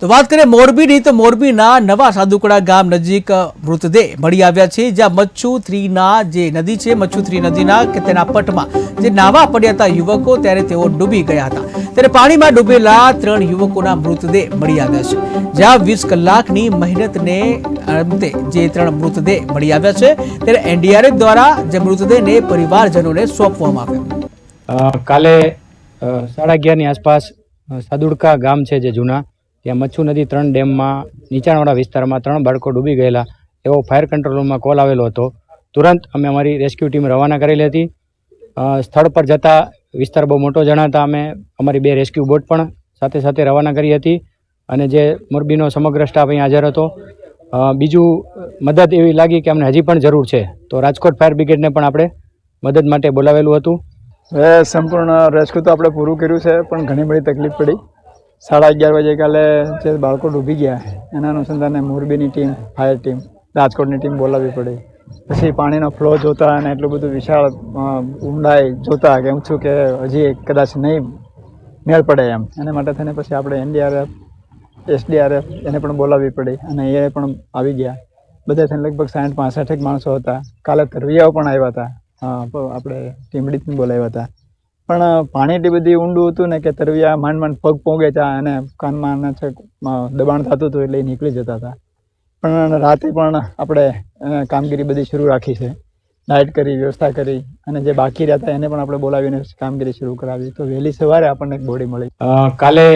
તો વાત કરીએ મોરબીની, તો મોરબીના નવા સાદુકડા ગામ નજીક મૃતદેહ મળી આવ્યા છે, જ્યાં મચ્છુ થ્રીના જે નદી છે મચ્છુ થ્રી નદીના કે તેના પટમાં જે નાવા પડ્યા હતા યુવકો, ત્યારે તેઓ ડૂબી ગયા હતા. ત્યારે પાણીમાં ડૂબેલા ત્રણ યુવકોના મૃતદેહ મળી આવ્યા છે, જ્યાં વીસ કલાકની મહેનતને અંતે જે ત્રણ મૃતદેહ મળી આવ્યા છે, ત્યારે એનડીઆરએફ દ્વારા જે મૃતદેહને પરિવારજનોને સોંપવામાં આવ્યો. કાલે સાડા અગિયારની આસપાસ સાદુડકા ગામ છે જે જૂના ત્યાં મચ્છુ નદી ત્રણ ડેમમાં, નીચાણવાળા વિસ્તારમાં ત્રણ બાળકો ડૂબી ગયેલા એવો ફાયર કંટ્રોલ રૂમમાં કોલ આવેલો હતો. તુરંત અમે અમારી રેસ્ક્યુ ટીમ રવાના કરેલી હતી. સ્થળ પર જતા વિસ્તાર બહુ મોટો જણાતા અમે અમારી બે રેસ્ક્યુ બોટ પણ સાથે સાથે રવાના કરી હતી અને જે મોરબીનો સમગ્ર સ્ટાફ અહીં હાજર હતો. બીજું મદદ એવી લાગી કે અમને હજી પણ જરૂર છે. તો રાજકોટ ફાયર બ્રિગેડને પણ આપણે મદદ માટે બોલાવેલું હતું. હવે સંપૂર્ણ રેસ્ક્યુ તો આપણે પૂરું કર્યું છે, પણ ઘણી બધી તકલીફ પડી. સાડા અગિયાર વાગે કાલે જે બાળકો ડૂબી ગયા, એના અનુસંધાને મોરબીની ટીમ, ફાયર ટીમ, રાજકોટની ટીમ બોલાવવી પડી. પછી પાણીનો ફ્લો જોતા અને એટલું બધું વિશાળ ઊંડાઈ જોતા કે હું છું કે હજી કદાચ નહીં મેળ પડે એમ. એના માટે થઈને પછી આપણે એનડીઆરએફ, એસડીઆરએફ એને પણ બોલાવવી પડી અને એ પણ આવી ગયા. બધા થઈને લગભગ સાઠ, પાસઠ માણસો હતા. કાલે કરવિયાઓ પણ આવ્યા હતા. આપણે ટીમડીથી બોલાવ્યા હતા. પણ પાણી એટલી બધી ઊંડું હતું ને કે તરવિયા માંડ માંડ પગ પોગે ચા અને કાનમાં છે દબાણ થતું હતું એટલે નીકળી જતા હતા. પણ રાતે પણ આપણે કામગીરી બધી શરૂ રાખી છે. લાઇટ કરી, વ્યવસ્થા કરી અને જે બાકી રહ્યા હતા એને પણ આપણે બોલાવીને કામગીરી શરૂ કરાવી. તો વહેલી સવારે આપણને એક બોડી મળી. કાલે